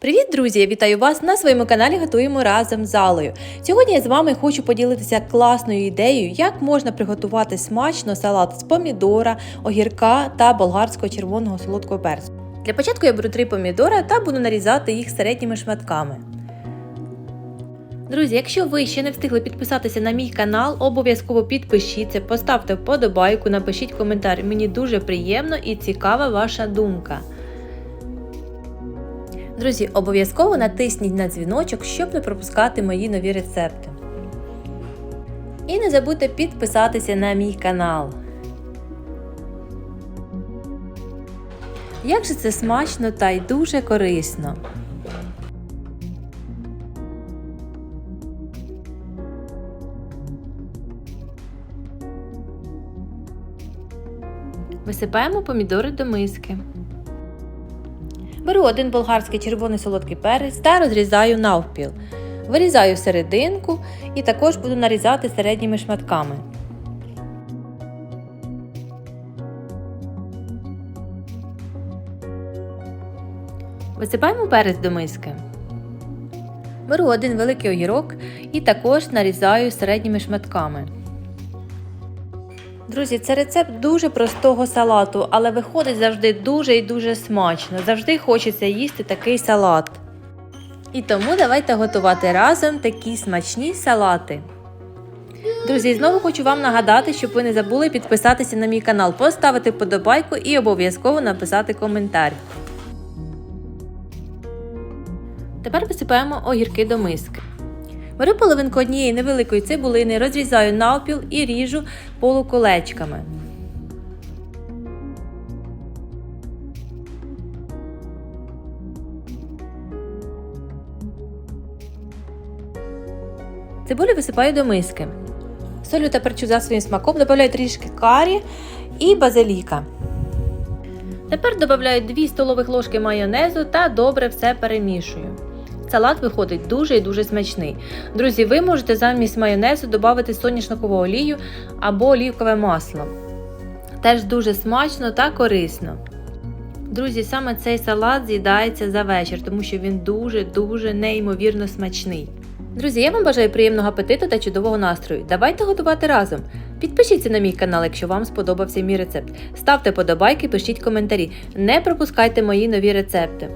Привіт, друзі! Я Вітаю вас на своєму каналі Готуємо разом з залою. Сьогодні я з вами хочу поділитися класною ідеєю, як можна приготувати смачно салат з помідора, огірка та болгарського червоного солодкого перцю. Для початку я беру три помідора та буду нарізати їх середніми шматками. Друзі, якщо ви ще не встигли підписатися на мій канал, обов'язково підпишіться, поставте вподобайку, напишіть коментар. Мені дуже приємно і цікава ваша думка. Друзі, обов'язково натисніть на дзвіночок, щоб не пропускати мої нові рецепти. І не забудьте підписатися на мій канал. Як же це смачно та й дуже корисно! Висипаємо помідори до миски. Беру один болгарський червоний солодкий перець та розрізаю навпіл. Вирізаю серединку і також буду нарізати середніми шматками. Висипаємо перець до миски. Беру один великий огірок і також нарізаю середніми шматками. Друзі, це рецепт дуже простого салату, але виходить завжди дуже і дуже смачно. Завжди хочеться їсти такий салат. І тому давайте готувати разом такі смачні салати. Друзі, знову хочу вам нагадати, щоб ви не забули підписатися на мій канал, поставити вподобайку і обов'язково написати коментар. Тепер висипаємо огірки до миски. Беру половинку однієї невеликої цибулини, розрізаю навпіл і ріжу полуколечками. Цибулю висипаю до миски. Солю та перчу за своїм смаком, додаю трішки карі і базиліка. Тепер додаю 2 столових ложки майонезу та добре все перемішую. Салат виходить дуже і дуже смачний. Друзі, ви можете замість майонезу додати соняшникову олію або олівкове масло. Теж дуже смачно та корисно. Друзі, саме цей салат з'їдається за вечір, тому що він дуже-дуже неймовірно смачний. Друзі, я вам бажаю приємного апетиту та чудового настрою. Давайте готувати разом. Підпишіться на мій канал, якщо вам сподобався мій рецепт. Ставте подобайки, пишіть коментарі. Не пропускайте мої нові рецепти.